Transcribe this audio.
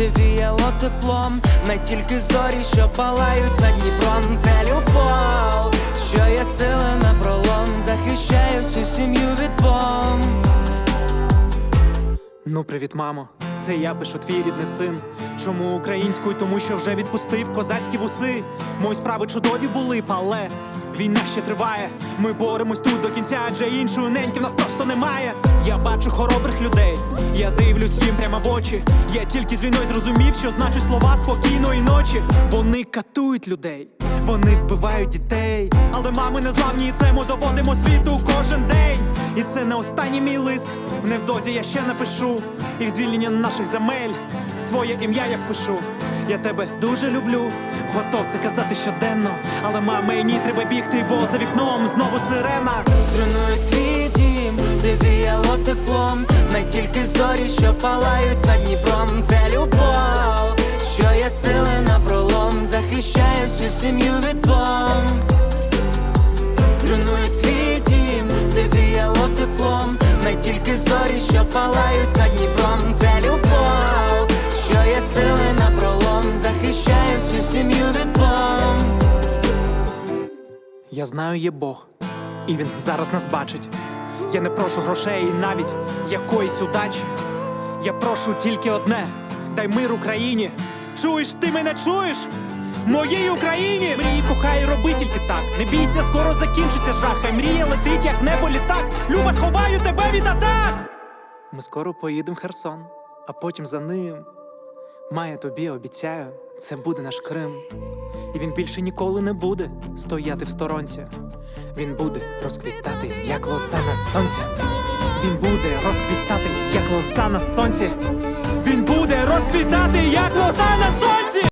де віяло теплом, не тільки зорі, що палають над Дніпром, це любов, що є сили на пролом, захищає всю сім'ю від бомб. Ну, привіт, мамо. Це я пишу твій рідний син. Чому українською? Тому що вже відпустив козацькі вуси. Мої справи чудові були, але війна ще триває. Ми боремось тут до кінця, адже іншої неньки в нас просто немає. Я бачу хоробрих людей, я дивлюсь їм прямо в очі. Я тільки з війною зрозумів, що значить слова спокійної ночі. Вони катують людей, вони вбивають дітей. Але мами не зламні, і це ми доводимо світу кожен день. І це не останній мій лист. Невдовзі я ще напишу. І в звільнення наших земель своє ім'я я впишу. Я тебе дуже люблю, готов це казати щоденно. Але маме, ні, треба бігти, бо за вікном знову сирена. Зруйнують твій дім, де віяло теплом, не тільки зорі, що палають над Дніпром, це любов, що є сили на пролом, захищає всю сім'ю від бомб. Зруйнують твій дім, де віяло теплом, не тільки зорі, що палають Я знаю, є Бог, і він зараз нас бачить. Я не прошу грошей і навіть якоїсь удачі. Я прошу тільки одне: дай мир Україні. Чуєш, ти мене чуєш? Моїй Україні! Мрії, кохай, роби тільки так. Не бійся, скоро закінчиться жах. Хай мрія летить, як небо літак. Люба, сховаю тебе від атак! Ми скоро поїдемо в Херсон, а потім за ним. Має тобі обіцяю, це буде наш Крим. І він більше ніколи не буде стояти в сторонці. Він буде розквітати, як лоза на сонці. Він буде розквітати, як лоза на сонці. Він буде розквітати, як лоза на сонці.